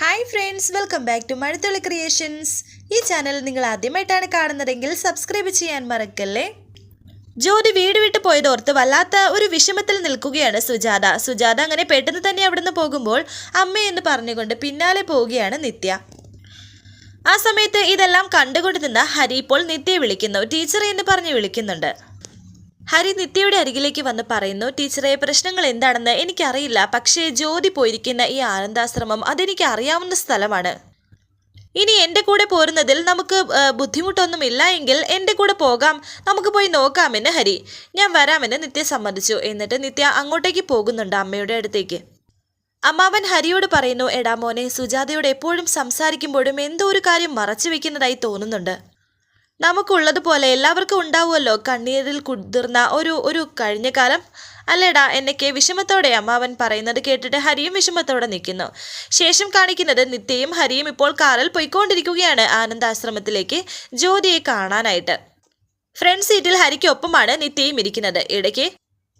Hi friends welcome back to Mazhathulli creations ഈ channel നിങ്ങൾ ആദ്യമായിട്ടാണ് കാണുന്നതെങ്കിൽ സബ്സ്ക്രൈബ് ചെയ്യാൻ മറക്കല്ലേ? ജ്യോതി വീട് വിട്ട് പോയതോർത്ത് വല്ലാത്ത ഒരു വിഷമത്തിൽ നിൽക്കുകയാണ് സുജാത. സുജാത അങ്ങനെ പെട്ടെന്ന് തന്നെ അവിടുന്ന് പോകുമ്പോൾ അമ്മയെന്ന് പറഞ്ഞുകൊണ്ട് പിന്നാലെ പോവുകയാണ് നിത്യ. ആ സമയത്ത് ഇതെല്ലാം കണ്ടുകൊണ്ട് നിന്ന ഹരി ഇപ്പോൾ നിത്യയെ വിളിക്കുന്നു. ടീച്ചറെ എന്ന് പറഞ്ഞ് വിളിക്കുന്നുണ്ട്. ഹരി നിത്യയുടെ അരികിലേക്ക് വന്ന് പറയുന്നു ടീച്ചറെ പ്രശ്നങ്ങൾ എന്താണെന്ന് എനിക്കറിയില്ല. പക്ഷേ ജ്യോതി പോയിരിക്കുന്ന ഈ ആനന്ദാശ്രമം അതെനിക്ക് അറിയാവുന്ന സ്ഥലമാണ്. ഇനി എന്റെ കൂടെ പോരുന്നതിൽ നമുക്ക് ബുദ്ധിമുട്ടൊന്നും ഇല്ല എങ്കിൽ എന്റെ കൂടെ പോകാം. നമുക്ക് പോയി നോക്കാമെന്ന് ഹരി. ഞാൻ വരാമെന്ന് നിത്യ സമ്മതിച്ചു. എന്നിട്ട് നിത്യ അങ്ങോട്ടേക്ക് പോകുന്നുണ്ട് അമ്മയുടെ അടുത്തേക്ക്. അമ്മാവൻ ഹരിയോട് പറയുന്നു എടാ മോനെ സുജാതയോട് എപ്പോഴും സംസാരിക്കുമ്പോഴും എന്തോ ഒരു കാര്യം മറച്ചു വെക്കുന്നതായി തോന്നുന്നുണ്ട്. നമുക്കുള്ളതുപോലെ എല്ലാവർക്കും ഉണ്ടാവുമല്ലോ. കണ്ണീരിൽ കുതിർന്ന ഒരു ഒരു കഴിഞ്ഞ കാലം. അല്ലേടാ എന്നൊക്കെ വിഷമത്തോടെ അമ്മാവൻ പറയുന്നത് കേട്ടിട്ട് ഹരിയും വിഷമത്തോടെ നിൽക്കുന്നു. ശേഷം കാണിക്കുന്നത് നിത്യയും ഹരിയും ഇപ്പോൾ കാറിൽ പോയിക്കൊണ്ടിരിക്കുകയാണ് ആനന്ദാശ്രമത്തിലേക്ക് ജ്യോതിയെ കാണാനായിട്ട്. ഫ്രണ്ട് സീറ്റിൽ ഹരിക്കൊപ്പമാണ് നിത്യയും ഇരിക്കുന്നത്. ഇടയ്ക്ക്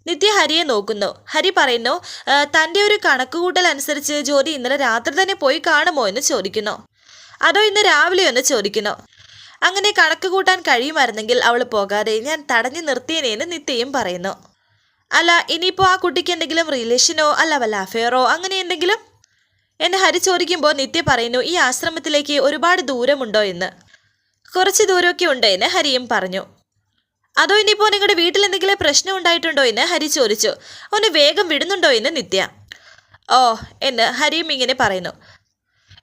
നിത്യ ഹരിയെ നോക്കുന്നു. ഹരി പറയുന്നു തന്റെ ഒരു കണക്കുകൂട്ടൽ അനുസരിച്ച് ജ്യോതി ഇന്നലെ രാത്രി തന്നെ പോയി കാണുമോ? എന്ന് ചോദിക്കുന്നു. അതോ ഇന്ന് രാവിലെയോ? എന്ന് ചോദിക്കുന്നു. അങ്ങനെ കണക്ക് കൂട്ടാൻ കഴിയുമായിരുന്നെങ്കിൽ അവൾ പോകാതെ ഞാൻ തടഞ്ഞു നിർത്തിയനേന്ന് നിത്യയും പറയുന്നു. അല്ല ഇനിയിപ്പോൾ ആ കുട്ടിക്ക് എന്തെങ്കിലും റിലേഷനോ അല്ല വല്ല അഫെയറോ അങ്ങനെ എന്തെങ്കിലും? എന്നെ ഹരി ചോദിക്കുമ്പോൾ നിത്യ പറയുന്നു ഈ ആശ്രമത്തിലേക്ക് ഒരുപാട് ദൂരമുണ്ടോ എന്ന്. കുറച്ച് ദൂരമൊക്കെ ഉണ്ട് എന്ന് ഹരിയും പറഞ്ഞു. അതോ ഇനിയിപ്പോൾ നിങ്ങളുടെ വീട്ടിൽ എന്തെങ്കിലും പ്രശ്നം ഉണ്ടായിട്ടുണ്ടോ എന്ന് ഹരി ചോദിച്ചു. ഒന്ന് വേഗം വിടുന്നുണ്ടോ എന്ന് നിത്യ. ഓ എന്ന് ഹരിയും ഇങ്ങനെ പറയുന്നു.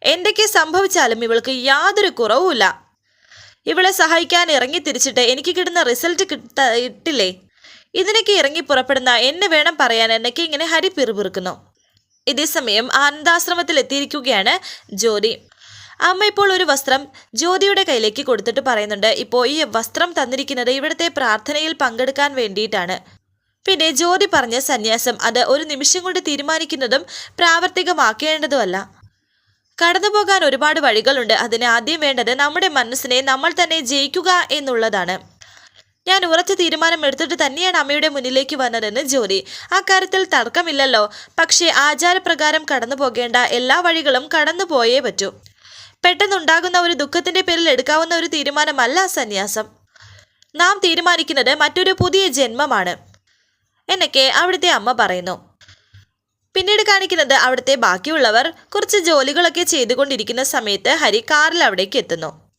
എന്തൊക്കെ സംഭവിച്ചാലും ഇവൾക്ക് യാതൊരു കുറവുമില്ല. ഇവളെ സഹായിക്കാൻ ഇറങ്ങി തിരിച്ചിട്ട് എനിക്ക് കിട്ടുന്ന റിസൾട്ട് കിട്ട ഇട്ടില്ലേ? ഇതിനൊക്കെ ഇറങ്ങി പുറപ്പെടുന്ന എന്നെ വേണം പറയാൻ എന്നൊക്കെ ഇങ്ങനെ ഹരി പിറുപിറുക്കുന്നു. ഇതേസമയം ആനന്ദാശ്രമത്തിൽ എത്തിയിരിക്കുകയാണ് ജ്യോതി. അമ്മ ഇപ്പോൾ ഒരു വസ്ത്രം ജ്യോതിയുടെ കയ്യിലേക്ക് കൊടുത്തിട്ട് പറയുന്നുണ്ട് ഇപ്പോൾ ഈ വസ്ത്രം തന്നിരിക്കുന്നത് ഇവിടുത്തെ പ്രാർത്ഥനയിൽ പങ്കെടുക്കാൻ വേണ്ടിയിട്ടാണ്. പിന്നെ ജ്യോതി പറഞ്ഞ സന്യാസം അത് ഒരു നിമിഷം കൊണ്ട് തീരുമാനിക്കുന്നതും പ്രാവർത്തികമാക്കേണ്ടതുമല്ല. കടന്നുപോകാൻ ഒരുപാട് വഴികളുണ്ട്. അതിന് ആദ്യം വേണ്ടത് നമ്മുടെ മനസ്സിനെ നമ്മൾ തന്നെ ജയിക്കുക എന്നുള്ളതാണ്. ഞാൻ ഉറച്ച തീരുമാനം എടുത്തിട്ട് തന്നെയാണ് അമ്മയുടെ മുന്നിലേക്ക് വന്നതെന്ന് ജോലി. ആ കാര്യത്തിൽ തർക്കമില്ലല്ലോ. പക്ഷേ ആചാരപ്രകാരം കടന്നു പോകേണ്ട എല്ലാ വഴികളും കടന്നു പോയേ പറ്റൂ. പെട്ടെന്നുണ്ടാകുന്ന ഒരു ദുഃഖത്തിന്റെ പേരിൽ എടുക്കാവുന്ന ഒരു തീരുമാനമല്ല സന്യാസം. നാം തീരുമാനിക്കുന്നത് മറ്റൊരു പുതിയ ജന്മമാണ്. എന്നൊക്കെ അവിടുത്തെ അമ്മ പറയുന്നു. പിന്നീട് കാണിക്കുന്നത് അവിടുത്തെ ബാക്കിയുള്ളവർ കുറച്ച് ജോലികളൊക്കെ ചെയ്തുകൊണ്ടിരിക്കുന്ന സമയത്ത് ഹരി കാറിൽ അവിടേക്ക് എത്തുന്നു.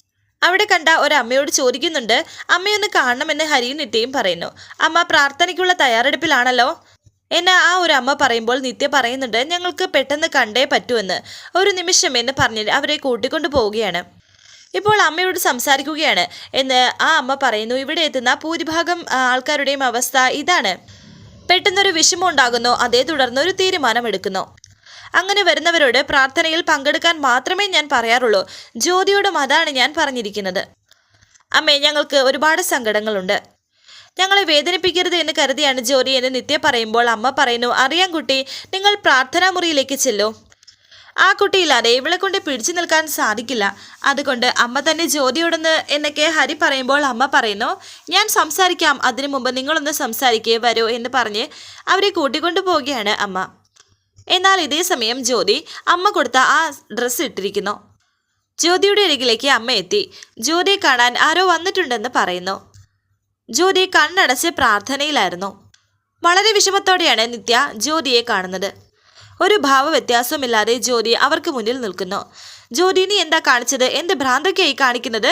അവിടെ കണ്ട ഒരമ്മയോട് ചോദിക്കുന്നുണ്ട് അമ്മയൊന്ന് കാണണമെന്ന് ഹരിയും നിത്യയും പറയുന്നു. അമ്മ പ്രാർത്ഥനയ്ക്കുള്ള തയ്യാറെടുപ്പിലാണല്ലോ? എന്നെ ആ ഒരു അമ്മ പറയുമ്പോൾ നിത്യ പറയുന്നുണ്ട് ഞങ്ങൾക്ക് പെട്ടെന്ന് കണ്ടേ പറ്റുമെന്ന്. ഒരു നിമിഷം എന്ന് പറഞ്ഞ് അവരെ കൂട്ടിക്കൊണ്ടു പോവുകയാണ്. ഇപ്പോൾ അമ്മയോട് സംസാരിക്കുകയാണ് എന്ന് ആ അമ്മ പറയുന്നു ഇവിടെ എത്തുന്ന ഭൂരിഭാഗം ആൾക്കാരുടെയും അവസ്ഥ ഇതാണ്. പെട്ടെന്നൊരു വിഷമം ഉണ്ടാകുന്നു അതേ തുടർന്ന് ഒരു തീരുമാനമെടുക്കുന്നു. അങ്ങനെ വരുന്നവരോട് പ്രാർത്ഥനയിൽ പങ്കെടുക്കാൻ മാത്രമേ ഞാൻ പറയാറുള്ളൂ. ജ്യോതിയോടും അതാണ് ഞാൻ പറഞ്ഞിരിക്കുന്നത്. അമ്മേ ഞങ്ങൾക്ക് ഒരുപാട് സങ്കടങ്ങളുണ്ട്. ഞങ്ങളെ വേദനിപ്പിക്കരുത് എന്ന് കരുതിയാണ് ജോലി എന്ന് നിത്യ പറയുമ്പോൾ അമ്മ പറയുന്നു അറിയാം കുട്ടി നിങ്ങൾ പ്രാർത്ഥനാ മുറിയിലേക്ക് ചെല്ലൂ. ആ കുട്ടിയില്ലാതെ ഇവളെ കൊണ്ട് പിടിച്ചു നിൽക്കാൻ സാധിക്കില്ല. അതുകൊണ്ട് അമ്മ തന്നെ ജ്യോതിയോടൊന്ന് എന്നൊക്കെ ഹരി പറയുമ്പോൾ അമ്മ പറയുന്നു ഞാൻ സംസാരിക്കാം. അതിനു മുമ്പ് നിങ്ങളൊന്ന് സംസാരിക്കേ വരൂ എന്ന് പറഞ്ഞ് അവരെ കൂട്ടിക്കൊണ്ടു പോവുകയാണ് അമ്മ. എന്നാൽ ഇതേ സമയം ജ്യോതി അമ്മ കൊടുത്ത ആ ഡ്രസ്സ് ഇട്ടിരിക്കുന്നു. ജ്യോതിയുടെ അരികിലേക്ക് അമ്മ എത്തി. ജ്യോതിയെ കാണാൻ ആരോ വന്നിട്ടുണ്ടെന്ന് പറയുന്നു. ജ്യോതി കണ്ണടച്ച് പ്രാർത്ഥനയിലായിരുന്നു. വളരെ വിഷമത്തോടെയാണ് നിത്യ ജ്യോതിയെ കാണുന്നത്. ഒരു ഭാവവ്യത്യാസവുമില്ലാതെ ജ്യോതി അവർക്ക് മുന്നിൽ നിൽക്കുന്നു. ജ്യോതി നീ എന്താ കാണിച്ചത്? എന്ത് ഭ്രാന്തൊക്കെയായി കാണിക്കുന്നത്?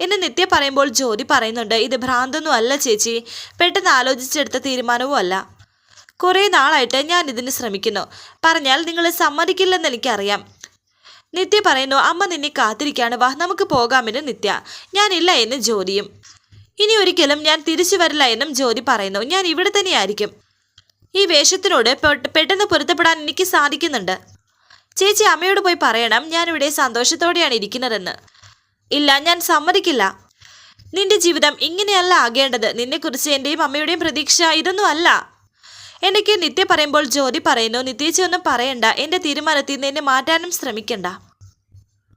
എന്ന് നിത്യ പറയുമ്പോൾ ജ്യോതി പറയുന്നുണ്ട് ഇത് ഭ്രാന്തൊന്നും അല്ല ചേച്ചി. പെട്ടെന്ന് ആലോചിച്ചെടുത്ത തീരുമാനവും അല്ല കുറേ നാളായിട്ട് ഞാൻ ഇതിന് ശ്രമിക്കുന്നു. പറഞ്ഞാൽ നിങ്ങൾ സമ്മതിക്കില്ലെന്ന് എനിക്കറിയാം. നിത്യ പറയുന്നു അമ്മ നിന്നെ കാത്തിരിക്കാണ് വാ നമുക്ക് പോകാമെന്ന് നിത്യ. ഞാനില്ല എന്ന് ജ്യോതിയും ഇനി ഒരിക്കലും ഞാൻ തിരിച്ചു വരില്ല എന്നും ജ്യോതി പറയുന്നു. ഞാൻ ഇവിടെ തന്നെയായിരിക്കും. ഈ വേഷത്തിനോട് പെട്ടെന്ന് പൊരുത്തപ്പെടാൻ എനിക്ക് സാധിക്കുന്നുണ്ട്. ചേച്ചി അമ്മയോട് പോയി പറയണം ഞാനിവിടെ സന്തോഷത്തോടെയാണ് ഇരിക്കുന്നതെന്ന്. ഇല്ല ഞാൻ സമ്മതിക്കില്ല. നിന്റെ ജീവിതം ഇങ്ങനെയല്ല ആകേണ്ടത്. നിന്നെക്കുറിച്ച് എന്റെയും അമ്മയുടെയും പ്രതീക്ഷ ഇതൊന്നും അല്ല. എനിക്ക് നിത്യ പറയുമ്പോൾ ജ്യോതി പറയുന്നു നിത്യേച്ചി ഒന്നും പറയണ്ട. എന്റെ തീരുമാനത്തിൽ നിന്ന് എന്നെ മാറ്റാനും ശ്രമിക്കണ്ട.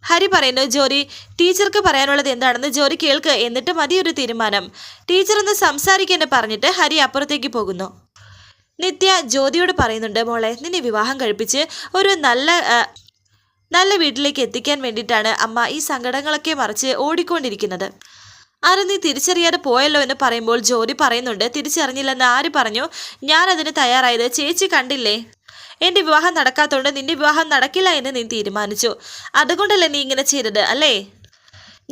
ഹരി പറയുന്നു ജോലി ടീച്ചർക്ക് പറയാനുള്ളത് എന്താണെന്ന് ജോലി കേൾക്ക്. എന്നിട്ട് മതിയൊരു തീരുമാനം. ടീച്ചർ ഒന്ന് സംസാരിക്കേണ്ട പറഞ്ഞിട്ട് ഹരി അപ്പുറത്തേക്ക് പോകുന്നു. നിത്യ ജ്യോതിയോട് പറയുന്നുണ്ട് മോളെ നിന്നെ വിവാഹം കഴിപ്പിച്ച് ഒരു നല്ല നല്ല വീട്ടിലേക്ക് എത്തിക്കാൻ വേണ്ടിയിട്ടാണ് അമ്മ ഈ സങ്കടങ്ങളൊക്കെ മറിച്ച് ഓടിക്കൊണ്ടിരിക്കുന്നത്. ആരും നീ തിരിച്ചറിയാതെ പോയല്ലോ എന്ന് പറയുമ്പോൾ ജോലി പറയുന്നുണ്ട് തിരിച്ചറിഞ്ഞില്ലെന്ന് ആര് പറഞ്ഞു? ഞാൻ അതിന് തയ്യാറായത് ചേച്ചി കണ്ടില്ലേ? എന്റെ വിവാഹം നടക്കാത്തതുകൊണ്ട് നിന്റെ വിവാഹം നടക്കില്ല എന്ന് നീ തീരുമാനിച്ചു. അതുകൊണ്ടല്ലേ നീ ഇങ്ങനെ ചെയ്തത് അല്ലേ?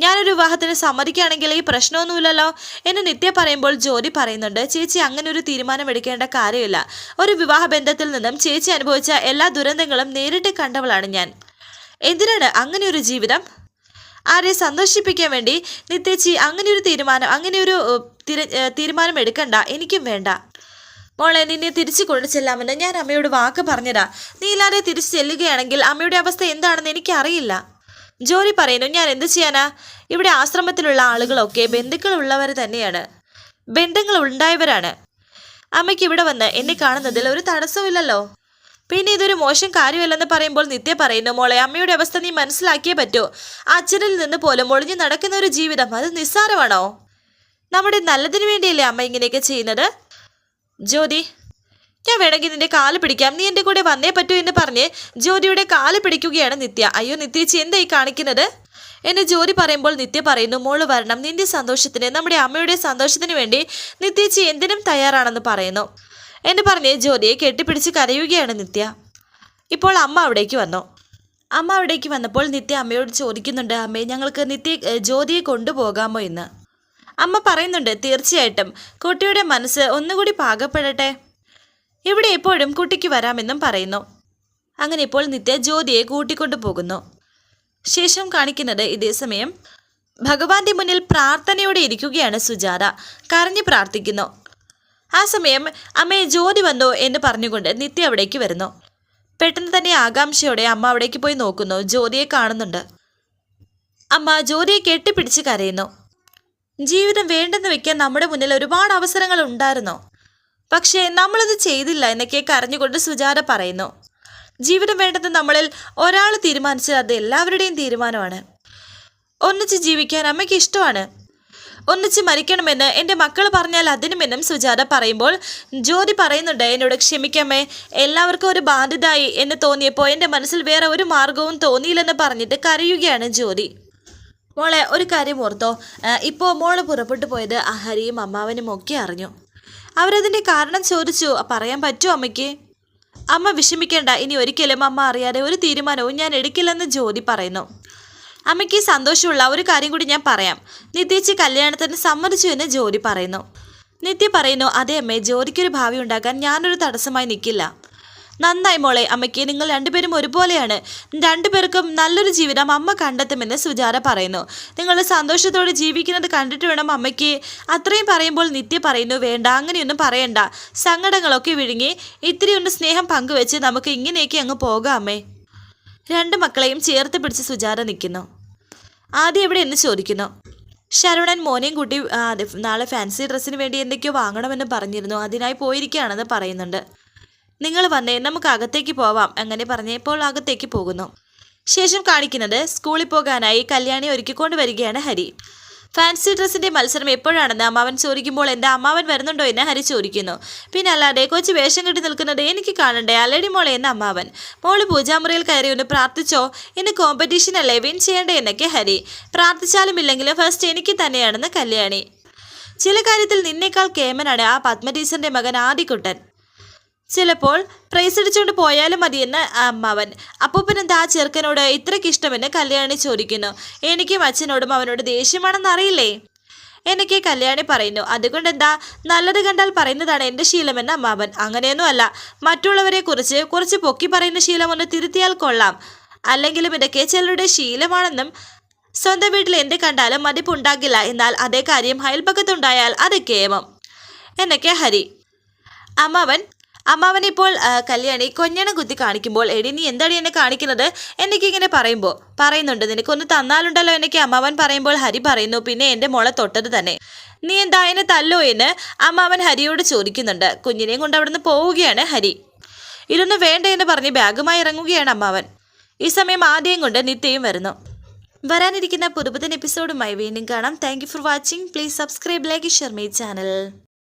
ഞാനൊരു വിവാഹത്തിന് സമ്മതിക്കുകയാണെങ്കിൽ ഈ പ്രശ്നമൊന്നുമില്ലല്ലോ എന്ന് നിത്യ പറയുമ്പോൾ ജോലി പറയുന്നുണ്ട്. ചേച്ചി അങ്ങനെ ഒരു തീരുമാനം എടുക്കേണ്ട കാര്യമില്ല. ഒരു വിവാഹ ബന്ധത്തിൽ നിന്നും ചേച്ചി അനുഭവിച്ച എല്ലാ ദുരന്തങ്ങളും നേരിട്ട് കണ്ടവളാണ് ഞാൻ. എന്തിനാണ് അങ്ങനെ ഒരു ജീവിതം? ആരെ സന്തോഷിപ്പിക്കാൻ വേണ്ടി നിത്യച്ചി അങ്ങനെ ഒരു തീരുമാനം അങ്ങനെ ഒരു തീരുമാനം എടുക്കണ്ട. എനിക്കും വേണ്ട. മോളെ നിന്നെ തിരിച്ചു കൊണ്ടു ചെല്ലാമെന്ന് ഞാൻ അമ്മയോട് വാക്ക് പറഞ്ഞതാ. നീ ഇല്ലാതെ തിരിച്ചു ചെല്ലുകയാണെങ്കിൽ അമ്മയുടെ അവസ്ഥ എന്താണെന്ന് എനിക്കറിയില്ല. ജോലി പറയുന്നു ഞാൻ എന്ത് ചെയ്യാനാ? ഇവിടെ ആശ്രമത്തിലുള്ള ആളുകളൊക്കെ ബന്ധുക്കൾ ഉള്ളവർ തന്നെയാണ്. ബന്ധങ്ങൾ ഉണ്ടായവരാണ്. അമ്മയ്ക്ക് ഇവിടെ വന്ന് എന്നെ കാണുന്നതിൽ ഒരു തടസ്സമില്ലല്ലോ പിന്നെ ഇതൊരു മോശം കാര്യമല്ലെന്ന് പറയുമ്പോൾ നിത്യ പറയുന്നു മോളെ അമ്മയുടെ അവസ്ഥ നീ മനസ്സിലാക്കിയേ പറ്റൂ. അച്ഛനിൽ നിന്ന് പോലും ഒളിഞ്ഞു നടക്കുന്ന ഒരു ജീവിതം അത് നിസ്സാരമാണോ? നമ്മുടെ നല്ലതിനു വേണ്ടിയല്ലേ അമ്മ ഇങ്ങനെയൊക്കെ ചെയ്യുന്നത്? ജ്യോതി ഞാൻ വേണമെങ്കിൽ നിന്റെ കാൽ പിടിക്കാം. നീ എന്റെ കൂടെ വന്നേ പറ്റൂ എന്ന് പറഞ്ഞ് ജ്യോതിയുടെ കാൽ പിടിക്കുകയാണ് നിത്യ. അയ്യോ നിത്യേച്ചി എന്തായി കാണിക്കുന്നത്? എന്നെ ജ്യോതി പറയുമ്പോൾ നിത്യ പറയുന്നു മോൾ വരണം നിന്റെ സന്തോഷത്തിന് നമ്മുടെ അമ്മയുടെ സന്തോഷത്തിന് വേണ്ടി നിത്യേച്ചി എന്തിനും തയ്യാറാണെന്ന് പറയുന്നു. എന്ന് പറഞ്ഞ് ജ്യോതിയെ കെട്ടിപ്പിടിച്ച് കരയുകയാണ് നിത്യ. ഇപ്പോൾ അമ്മ അവിടേക്ക് വന്നു. അമ്മ അവിടേക്ക് വന്നപ്പോൾ നിത്യ അമ്മയോട് ചോദിക്കുന്നുണ്ട് അമ്മേ ഞങ്ങൾക്ക് നിത്യ ജ്യോതിയെ കൊണ്ടുപോകാമോ എന്ന്? അമ്മ പറയുന്നുണ്ട് തീർച്ചയായിട്ടും. കുട്ടിയുടെ മനസ്സ് ഒന്നുകൂടി പാകപ്പെടട്ടെ. ഇവിടെ എപ്പോഴും കുട്ടിക്ക് വരാമെന്നും പറയുന്നു. അങ്ങനെ ഇപ്പോൾ നിത്യ ജ്യോതിയെ കൂട്ടിക്കൊണ്ടു പോകുന്നു. ശേഷം കാണിക്കുന്നത് ഇതേ സമയം ഭഗവാന്റെ മുന്നിൽ പ്രാർത്ഥനയോടെ ഇരിക്കുകയാണ് സുജാത. കരഞ്ഞു പ്രാർത്ഥിക്കുന്നു. ആ സമയം അമ്മയെ ജ്യോതി വന്നോ എന്ന് പറഞ്ഞുകൊണ്ട് നിത്യ അവിടേക്ക് വരുന്നു. പെട്ടെന്ന് തന്നെ ആകാംക്ഷയോടെ അമ്മ അവിടേക്ക് പോയി നോക്കുന്നു. ജ്യോതിയെ കാണുന്നുണ്ട്. അമ്മ ജ്യോതിയെ കെട്ടിപ്പിടിച്ച് കരയുന്നു. ജീവിതം വേണ്ടെന്ന് വെക്കാൻ നമ്മുടെ മുന്നിൽ ഒരുപാട് അവസരങ്ങൾ ഉണ്ടായിരുന്നു. പക്ഷേ നമ്മളത് ചെയ്തില്ല എന്നൊക്കെ കരഞ്ഞുകൊണ്ട് സുജാത പറയുന്നു. ജീവിതം വേണ്ടത് നമ്മളിൽ ഒരാൾ തീരുമാനിച്ചത് അത് എല്ലാവരുടെയും തീരുമാനമാണ്. ഒന്നിച്ച് ജീവിക്കാൻ അമ്മയ്ക്ക് ഇഷ്ടമാണ്. ഒന്നിച്ച് മരിക്കണമെന്ന് എന്റെ മക്കൾ പറഞ്ഞാൽ അതിനുമെന്നും സുജാത പറയുമ്പോൾ ജ്യോതി പറയുന്നുണ്ട് എന്നോട് ക്ഷമിക്കമ്മേ എല്ലാവർക്കും ഒരു ബാധ്യതയായി എന്ന് തോന്നിയപ്പോൾ എന്റെ മനസ്സിൽ വേറെ ഒരു മാർഗവും തോന്നിയില്ലെന്ന് പറഞ്ഞിട്ട് കരയുകയാണ് ജ്യോതി. മോളെ ഒരു കാര്യം ഓർത്തോ. ഇപ്പോൾ മോൾ പുറപ്പെട്ടു പോയത് അഹരിയും അമ്മാവനും ഒക്കെ അറിഞ്ഞു. അവരതിന്റെ കാരണം ചോദിച്ചു. പറയാൻ പറ്റുമോ അമ്മയ്ക്ക്? അമ്മ വിഷമിക്കേണ്ട. ഇനി ഒരിക്കലും അമ്മ അറിയാതെ ഒരു തീരുമാനവും ഞാൻ എടുക്കില്ലെന്ന് ജ്യോതി പറയുന്നു. അമ്മയ്ക്ക് സന്തോഷമുള്ള ഒരു കാര്യം കൂടി ഞാൻ പറയാം. നിത്യേച്ചി കല്യാണത്തിന് സമ്മതിച്ചു എന്ന് ജ്യോതി പറയുന്നു. നിത്യ പറയുന്നു അതേ അമ്മേ ജ്യോതിക്കൊരു ഭാവി ഉണ്ടാക്കാൻ ഞാനൊരു തടസ്സമായി നിൽക്കില്ല. നന്നായി മോളെ അമ്മയ്ക്ക് നിങ്ങൾ രണ്ടുപേരും ഒരുപോലെയാണ്. രണ്ടുപേർക്കും നല്ലൊരു ജീവിതം അമ്മ കണ്ടെത്തുമെന്ന് സുജാത പറയുന്നു. നിങ്ങൾ സന്തോഷത്തോടെ ജീവിക്കുന്നത് കണ്ടിട്ട് വേണം അമ്മയ്ക്ക് അത്രയും പറയുമ്പോൾ നിത്യ പറയുന്നു വേണ്ട അങ്ങനെയൊന്നും പറയണ്ട. സങ്കടങ്ങളൊക്കെ വിഴുങ്ങി ഇത്തിരിയൊന്ന് സ്നേഹം പങ്കുവെച്ച് നമുക്ക് ഇങ്ങനെയൊക്കെ അങ്ങ് പോകാം അമ്മേ. രണ്ട് മക്കളെയും ചേർത്ത് പിടിച്ച് സുജാത നിൽക്കുന്നു. ആദ്യം എവിടെ എന്ന് ചോദിക്കുന്നു ശരവണൻ മോനെയും കൂട്ടി നാളെ ഫാൻസി ഡ്രസ്സിന് വേണ്ടി എന്തൊക്കെയോ വാങ്ങണമെന്ന് പറഞ്ഞിരുന്നു. അതിനായി പോയിരിക്കുകയാണെന്ന് പറയുന്നുണ്ട്. നിങ്ങൾ വന്നേ നമുക്ക് അകത്തേക്ക് പോവാം അങ്ങനെ പറഞ്ഞപ്പോൾ അകത്തേക്ക് പോകുന്നു. ശേഷം കാണിക്കുന്നത് സ്കൂളിൽ പോകാനായി കല്യാണി ഒരുക്കിക്കൊണ്ട് വരികയാണ് ഹരി. ഫാൻസി ഡ്രസ്സിന്റെ മത്സരം എപ്പോഴാണെന്ന് അമ്മാവൻ ചോദിക്കുമ്പോൾ എന്റെ അമ്മാവൻ വരുന്നുണ്ടോ എന്ന് ഹരി ചോദിക്കുന്നു. പിന്നെ അല്ലാതെ കൊച്ചു വേഷം കെട്ടി നിൽക്കുന്നത് എനിക്ക് കാണണ്ടേ അല്ലടി മോളെ എന്ന അമ്മാവൻ. മോൾ പൂജാമുറിയിൽ കയറി ഒന്ന് പ്രാർത്ഥിച്ചോ ഇന്ന് കോമ്പറ്റീഷൻ അല്ലേ വിൻ ചെയ്യണ്ടേ എന്നൊക്കെ ഹരി. പ്രാർത്ഥിച്ചാലും ഇല്ലെങ്കിലും ഫസ്റ്റ് എനിക്ക് തന്നെയാണെന്ന് കല്യാണി. ചില കാര്യത്തിൽ നിന്നേക്കാൾ കേമനാണ് ആ പത്മ ടീച്ചറിന്റെ മകൻ ആദിക്കുട്ടൻ. ചിലപ്പോൾ പ്രൈസ് അടിച്ചുകൊണ്ട് പോയാലും മതിയെന്ന് അമ്മാവൻ. അപ്പൂപ്പനെന്താ ആ ചെറുക്കനോട് ഇത്രയ്ക്ക് ഇഷ്ടമെന്ന് കല്യാണി ചോദിക്കുന്നു. എനിക്കും അച്ഛനോടും അവനോട് ദേഷ്യമാണെന്ന് അറിയില്ലേ? എനിക്ക് കല്യാണി പറയുന്നു. അതുകൊണ്ട് എന്താ നല്ലത് കണ്ടാൽ പറയുന്നതാണ് എന്റെ ശീലമെന്ന് അമ്മാവൻ. അങ്ങനെയൊന്നും അല്ല മറ്റുള്ളവരെ കുറിച്ച് കുറച്ച് പൊക്കി പറയുന്ന ശീലം ഒന്ന് തിരുത്തിയാൽ കൊള്ളാം. അല്ലെങ്കിലും ഇതൊക്കെ ചിലരുടെ ശീലമാണെന്നും സ്വന്തം വീട്ടിൽ എന്ത് കണ്ടാലും മതിപ്പുണ്ടാകില്ല. എന്നാൽ അതേ കാര്യം അയൽപ്പക്കത്തുണ്ടായാൽ അത് കേമം. എന്നൊക്കെ ഹരി. അമ്മാവൻ അമ്മാവൻ ഇപ്പോൾ കല്യാണി കൊഞ്ഞണം കുത്തി കാണിക്കുമ്പോൾ എടി നീ എന്താണ് എന്നെ കാണിക്കുന്നത്? എനിക്കിങ്ങനെ പറയുമ്പോൾ പറയുന്നുണ്ട്. നിനക്കൊന്ന് തന്നാലുണ്ടല്ലോ എന്നൊക്കെ അമ്മാവൻ പറയുമ്പോൾ ഹരി പറയുന്നു പിന്നെ എന്റെ മോളെ തൊട്ടത് തന്നെ. നീ എന്താ എന്നെ തല്ലോ എന്ന് അമ്മാവൻ ഹരിയോട് ചോദിക്കുന്നുണ്ട്. കുഞ്ഞിനെയും കൊണ്ട് അവിടുന്ന് പോവുകയാണ് ഹരി. ഇതൊന്നും വേണ്ട എന്ന് പറഞ്ഞ് ബാഗുമായി ഇറങ്ങുകയാണ് അമ്മാവൻ. ഈ സമയം ആദ്യം കൊണ്ട് നിത്യയും വരുന്നു. വരാനിരിക്കുന്ന പുതുപുതൻ എപ്പിസോഡുമായി വീണ്ടും കാണാം. Thank for watching please subscribe like share my channel